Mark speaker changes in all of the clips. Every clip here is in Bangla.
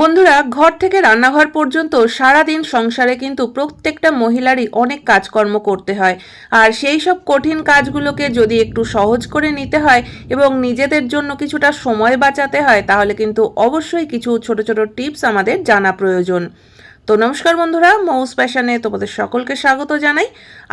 Speaker 1: বন্ধুরা, ঘর থেকে রান্নাঘর পর্যন্ত সারাদিন সংসারে কিন্তু প্রত্যেকটা মহিলারই অনেক কাজকর্ম করতে হয়। আর সেই সব কঠিন কাজগুলোকে যদি একটু সহজ করে নিতে হয় এবং নিজেদের জন্য কিছুটা সময় বাঁচাতে হয়, তাহলে কিন্তু অবশ্যই কিছু ছোট ছোট টিপস আমাদের জানা প্রয়োজন। তো নমস্কার বন্ধুরা মৌস প্যাশনে তোমাদের সকলকে স্বাগত জানাই।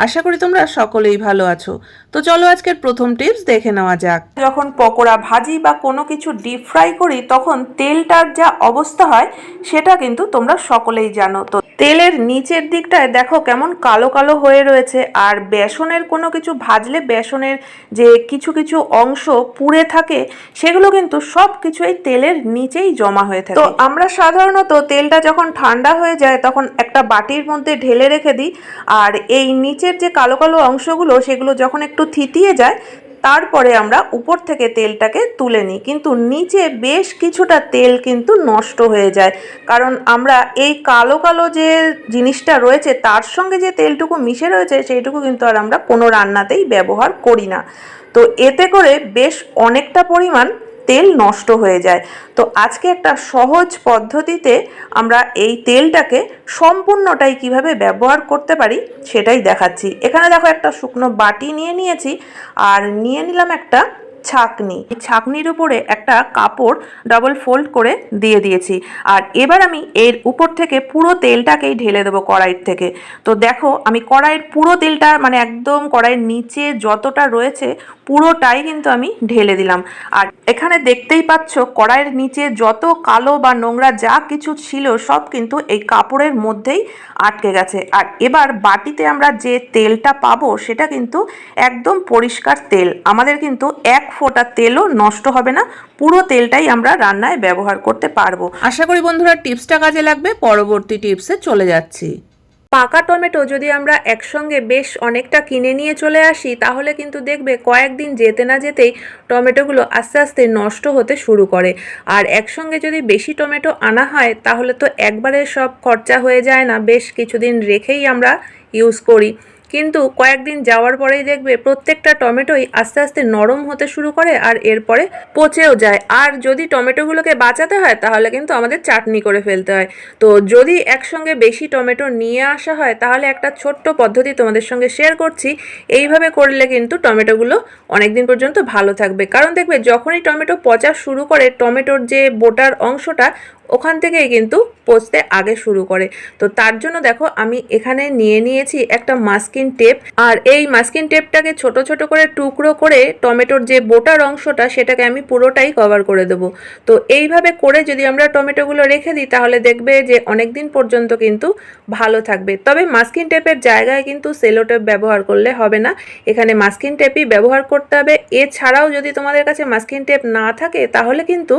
Speaker 1: আশা করি তোমরা সকলেই ভালো আছো। তো চলো আজকের প্রথম টিপস দেখে নেওয়া যাক। যখন পকোড়া ভাজি বা কোনো কিছু ডিপ ফ্রাই করি তখন তেলটার যা অবস্থা হয় সেটা কিন্তু তোমরা সকলেই জানো। তো তেলের নিচের দিকটায় দেখো কেমন কালো কালো হয়ে রয়েছে আর বেসনের কোনো কিছু ভাজলে বেসনের যে কিছু কিছু অংশ পুড়ে থাকে সেগুলো কিন্তু সব কিছু এই তেলের নিচেই জমা হয়ে থাকে। তো আমরা সাধারণত তেলটা যখন ঠান্ডা হয়ে যায়, তখন একটা বাটির মধ্যে ঢেলে রেখে দিই। আর এই নিচের যে কালো কালো অংশগুলো, সেগুলো যখন একটু থিতিয়ে যায়, তারপরে আমরা উপর থেকে তেলটাকে তুলে নিই। কিন্তু নিচে বেশ কিছুটা তেল কিন্তু নষ্ট হয়ে যায়। কারণ আমরা এই কালো কালো যে জিনিসটা রয়েছে, তার সঙ্গে যে তেলটুকু মিশে রয়েছে, সেইটুকু কিন্তু আর আমরা কোনো রান্নাতেই ব্যবহার করি না। তো এতে করে বেশ অনেকটা পরিমাণ তেল নষ্ট হয়ে যায়। তো আজকে একটা সহজ পদ্ধতিতে আমরা এই তেলটাকে সম্পূর্ণটাই কীভাবে ব্যবহার করতে পারি সেটাই দেখাচ্ছি। এখানে দেখো একটা শুকনো বাটি নিয়ে নিয়েছি আর নিয়ে নিলাম একটা ছাকনি। ছাকনির উপরে একটা কাপড় ডাবল ফোল্ড করে দিয়ে দিয়েছি। আর এবার আমি এর উপর থেকে পুরো তেলটাকেই ঢেলে দেবো কড়াইয়ের থেকে। তো দেখো আমি কড়াইয়ের পুরো তেলটা মানে একদম কড়াইয়ের নিচে যতটা রয়েছে পুরোটাই কিন্তু আমি ঢেলে দিলাম। আর এখানে দেখতেই পাচ্ছ, কড়াইয়ের নিচে যত কালো বা নোংরা যা কিছু ছিল সব কিন্তু এই কাপড়ের মধ্যেই আটকে গেছে। আর এবার বাটিতে আমরা যে তেলটা পাবো, সেটা কিন্তু একদম পরিষ্কার তেল। আমাদের কিন্তু এক ফোঁটা তেলও নষ্ট হবে না, পুরো তেলটাই আমরা রান্নায় ব্যবহার করতে পারব। আশা করি বন্ধুরা, টিপসটা কাজে লাগবে। পরবর্তী টিপসে চলে যাচ্ছি। পাকা টমেটো যদি আমরা একসঙ্গে বেশ অনেকটা কিনে নিয়ে চলে আসি, তাহলে কিন্তু দেখবে কয়েকদিন যেতে না যেতেই টমেটোগুলো আস্তে আস্তে নষ্ট হতে শুরু করে। আর একসঙ্গে যদি বেশি টমেটো আনা হয়, তাহলে তো একবারে সব খরচা হয়ে যায় না। বেশ কিছুদিন রেখেই আমরা ইউজ করি। কিন্তু কয়েকদিন যাওয়ার পরেই দেখবে প্রত্যেকটা টমেটোই আস্তে আস্তে নরম হতে শুরু করে আর এরপরে পচেও যায়। আর যদি টমেটোগুলোকে বাঁচাতে হয়, তাহলে কিন্তু আমাদের চাটনি করে ফেলতে হয়। তো যদি একসঙ্গে বেশি টমেটো নিয়ে আসা হয়, তাহলে একটা ছোট্ট পদ্ধতি তোমাদের সঙ্গে শেয়ার করছি। এইভাবে করলে কিন্তু টমেটোগুলো অনেকদিন পর্যন্ত ভালো থাকবে। কারণ দেখবে যখনই টমেটো পচা শুরু করে, টমেটোর যে বোটার অংশটা ওখান থেকেই কিন্তু পচতে আগে শুরু করে। তো তার জন্য দেখো আমি এখানে নিয়ে নিয়েছি একটা মাস্কিন টেপ। আর এই মাস্কিন টেপটাকে ছোট ছোট করে টুকরো করে টমেটোর যে বোটার অংশটা সেটাকে আমি পুরোটাই কভার করে দেবো। তো এইভাবে করে যদি আমরা টমেটোগুলো রেখে দিই তাহলে দেখবে যে অনেক দিন পর্যন্ত কিন্তু ভালো থাকবে। তবে মাস্কিন টেপের জায়গায় কিন্তু সেলো টেপ ব্যবহার করলে হবে না। এখানে মাস্কিন টেপই ব্যবহার করতে হবে। এছাড়াও যদি তোমাদের কাছে মাস্কিন টেপ না থাকে তাহলে কিন্তু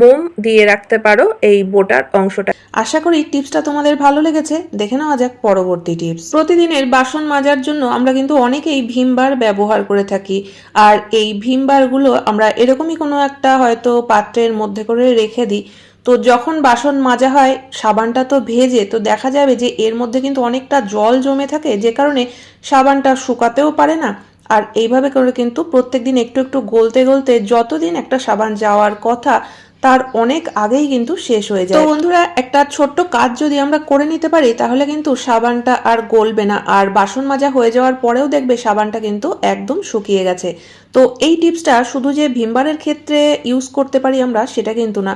Speaker 1: মোম দিয়ে রাখতে পারো। এই বোটার অংশটা। আশা করি টিপসটা তোমাদের ভালো লেগেছে। দেখে নেওয়া যাক পরবর্তী টিপস। প্রতিদিনের বাসন মাজার জন্য আমরা কিন্তু অনেকেই ভীমবার ব্যবহার করে থাকি। আর এই ভীমবারগুলো আমরা এরকমই কোনো একটা হয়তো পাত্রের মধ্যে করে রেখে দিই। তো যখন বাসন মাজা হয়, সাবানটা তো ভেজে, তো দেখা যাবে যে এর মধ্যে কিন্তু অনেকটা জল জমে থাকে, যে কারণে সাবানটা শুকাতেও পারে না। আর এইভাবে করে কিন্তু প্রত্যেকদিন একটু একটু গলতে গলতে যতদিন একটা সাবান যাওয়ার কথা তার অনেক আগেই কিন্তু শেষ হয়ে যায়। বন্ধুরা, একটা ছোট্ট কাজ যদি আমরা করে নিতে পারি, তাহলে কিন্তু সাবানটা আর গলবে না। আর বাসন মাজা হয়ে যাওয়ার পরেও দেখবে সাবানটা কিন্তু একদম শুকিয়ে গেছে। তো এই টিপসটা শুধু যে ভিমবারের ক্ষেত্রে ইউজ করতে পারি আমরা, সেটা কিন্তু না।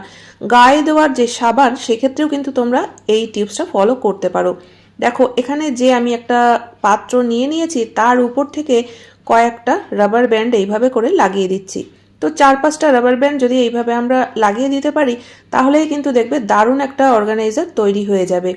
Speaker 1: গায়ে দেওয়ার যে সাবান, সেক্ষেত্রেও কিন্তু তোমরা এই টিপসটা ফলো করতে পারো। দেখো, এখানে যে আমি একটা পাত্র নিয়ে নিয়েছি, তার উপর থেকে কয়েকটা রাবার ব্যান্ড এইভাবে করে লাগিয়ে দিচ্ছি। তো চার পাঁচটা রাবার ব্যান্ড যদি এইভাবে আমরা লাগিয়ে দিতে পারি, তাহলেই কিন্তু দেখবে দারুণ একটা অর্গানাইজার তৈরি হয়ে যাবে।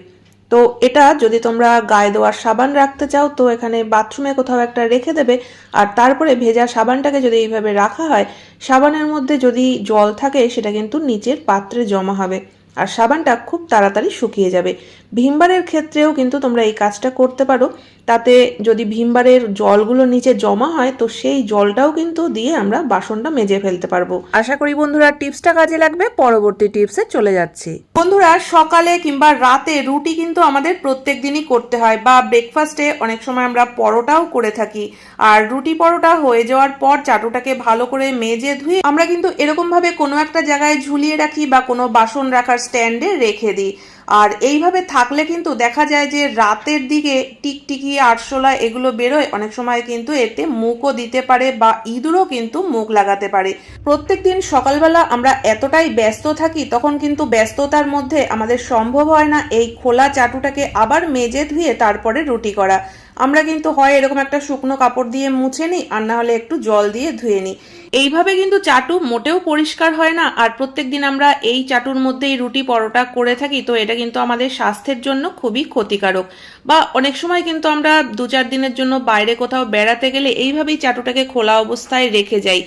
Speaker 1: তো এটা যদি তোমরা গায়ে দেওয়ার সাবান রাখতে চাও, তো এখানে বাথরুমে কোথাও একটা রেখে দেবে। আর তারপরে ভেজা সাবানটাকে যদি এইভাবে রাখা হয়, সাবানের মধ্যে যদি জল থাকে, সেটা কিন্তু নিচের পাত্রে জমা হবে। আর সাবানটা খুব তাড়াতাড়ি শুকিয়ে যাবে। ভীমবারের ক্ষেত্রেও কিন্তু তোমরা এই কাজটা করতে পারো। তাতে যদি ভীমবারের জলগুলো নিচে জমা হয়, তো সেই জলটাও কিন্তু দিয়ে আমরা বাসনটা মেজে ফেলতে পারব। আশা করি বন্ধুরা টিপসটা কাজে লাগবে, পরবর্তী টিপসে চলে যাচ্ছি। বন্ধুরা, সকালে কিংবা রাতে রুটি কিন্তু আমাদের প্রত্যেক দিনই করতে হয়, বা ব্রেকফাস্টে অনেক সময় আমরা পরোটাও করে থাকি। আর রুটি পরোটা হয়ে যাওয়ার পর চাটুটাকে ভালো করে মেজে ধুয়ে আমরা কিন্তু এরকম ভাবে কোনো একটা জায়গায় ঝুলিয়ে রাখি বা কোনো বাসন রাখার স্ট্যান্ডে রেখে দিই। আর এইভাবে থাকলে কিন্তু দেখা যায় যে রাতের দিকে টিকটিকি, আরশোলা এগুলো বেরোয়, অনেক সময় কিন্তু এতে মুখও দিতে পারে বা ইঁদুরও কিন্তু মুখ লাগাতে পারে। প্রত্যেক দিন সকালবেলা আমরা এতটাই ব্যস্ত থাকি, তখন কিন্তু ব্যস্ততার মধ্যে আমাদের সম্ভব হয় না এই খোলা চাটুটাকে আবার মেজে ধুয়ে তারপরে রুটি করা। আমরা কিন্তু হয় এরকম একটা শুকনো কাপড় দিয়ে মুছে নিই, আর না হলে একটু জল দিয়ে ধুয়ে নিই। এইভাবে কিন্তু চাটু মোটেও পরিষ্কার হয় না, আর প্রত্যেক দিন আমরা এই চাটুর মধ্যেই রুটি পরোটা করে থাকি, তো এটা কিন্তু আমাদের স্বাস্থ্যের জন্য খুবই ক্ষতিকারক। বা অনেক সময় কিন্তু আমরা দু চার দিনের জন্য বাইরে কোথাও বেড়াতে গেলে এইভাবেই চাটুটাকে খোলা অবস্থায় রেখে যাই।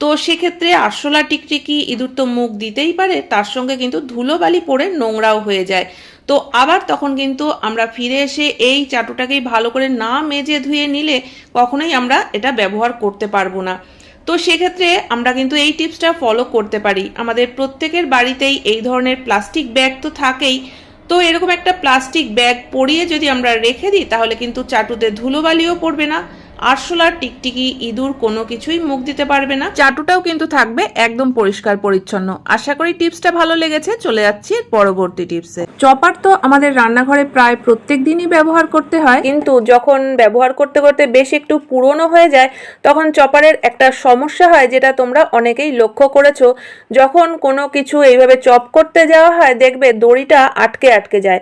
Speaker 1: তো সেক্ষেত্রে আরশোলা টিকটিকি ইঁদুর তো মুখ দিতেই পারে, তার সঙ্গে কিন্তু ধুলোবালি পড়ে নোংরাও হয়ে যায়। তো আবার তখন কিন্তু আমরা ফিরে এসে এই চাটুটাকেই ভালো করে না মেজে ধুয়ে নিলে কখনোই আমরা এটা ব্যবহার করতে পারব না। তো সেক্ষেত্রে আমরা কিন্তু এই টিপসটা ফলো করতে পারি। আমাদের প্রত্যেকের বাড়িতেই এই ধরনের প্লাস্টিক ব্যাগ তো থাকেই। তো এরকম একটা প্লাস্টিক ব্যাগ পরিয়ে যদি আমরা রেখে দিই, তাহলে কিন্তু চাটুতে ধুলোবালিও পড়বে না। আরশোলার টিকটিকি ইঁদুর কোনো কিছুই মুখ দিতে পারবে না। চাটুটাও কিন্তু থাকবে একদম পরিষ্কার পরিচ্ছন্ন। আশা করি টিপসটা ভালো লেগেছে চলে যাচ্ছি পরবর্তী টিপসে। চপার তো আমাদের রান্নাঘরে প্রায় প্রত্যেক দিনই ব্যবহার করতে হয়। কিন্তু যখন ব্যবহার করতে করতে বেশ একটু পুরনো হয়ে যায় তখন চপারের একটা সমস্যা হয় যেটা তোমরা অনেকেই লক্ষ্য করেছ। যখন কোনো কিছু এইভাবে চপ করতে যাওয়া হয় দেখবে দড়িটা আটকে আটকে যায়।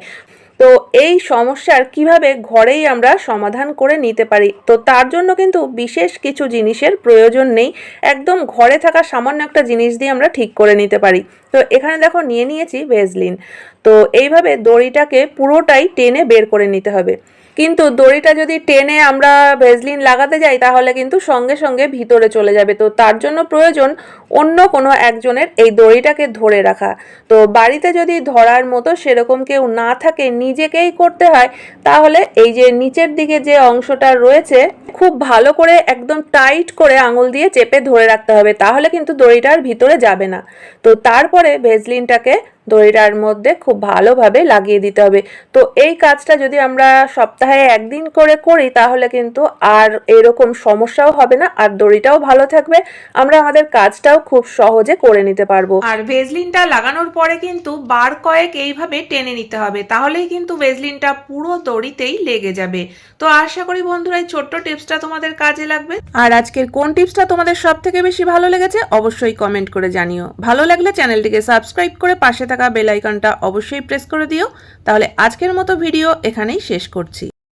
Speaker 1: তো এই সমস্যার কীভাবে ঘরেই আমরা সমাধান করে নিতে পারি? তো তার জন্য কিন্তু বিশেষ কিছু জিনিসের প্রয়োজন নেই। একদম ঘরে থাকা সামান্য একটা জিনিস দিয়ে আমরা ঠিক করে নিতে পারি। তো এখানে দেখো, নিয়ে নিয়েছি ভেজলিন। তো এইভাবে দড়িটাকে পুরোটাই টেনে বের করে নিতে হবে। কিন্তু দড়িটা যদি টেনে আমরা ভেজলিন লাগাতে যাই, তাহলে কিন্তু সঙ্গে সঙ্গে ভিতরে চলে যাবে। তো তার জন্য প্রয়োজন অন্য কোনো একজনের এই দড়িটাকে ধরে রাখা। তো বাড়িতে যদি ধরার মতো সেরকম কেউ না থাকে, নিজেকেই করতে হয়, তাহলে এই যে নিচের দিকে যে অংশটা রয়েছে, খুব ভালো করে একদম টাইট করে আঙুল দিয়ে চেপে ধরে রাখতে হবে, তাহলে কিন্তু দড়িটার ভিতরে যাবে না। তো তারপরে ভেজলিনটাকে দড়িটার মধ্যে খুব ভালোভাবে লাগিয়ে দিতে হবে। তো এই কাজটা যদি আমরা সপ্তাহে একদিন করে করি তাহলে কিন্তু আর এরকম সমস্যাও হবে না আর দড়িটাও ভালো থাকবে। আমরা আমাদের কাজটাও খুব সহজে করে নিতে পারব। আর ভেজলিনটা লাগানোর পরে কিন্তু বার কয়েক এইভাবে টেনে নিতে হবে তাহলেই কিন্তু ভেজলিনটা পুরো দড়িতেই লেগে যাবে। তো আশা করি বন্ধুরা এই ছোট্ট টিপসটা তোমাদের কাজে লাগবে। আর আজকের কোন টিপসটা তোমাদের সব থেকে বেশি ভালো লেগেছে অবশ্যই কমেন্ট করে জানিও। ভালো লাগলে চ্যানেলটিকে সাবস্ক্রাইব করে পাশে থাকা বেল আইকনটা অবশ্যই প্রেস করে দিও। তাহলে আজকের মতো ভিডিও এখানেই শেষ করছি।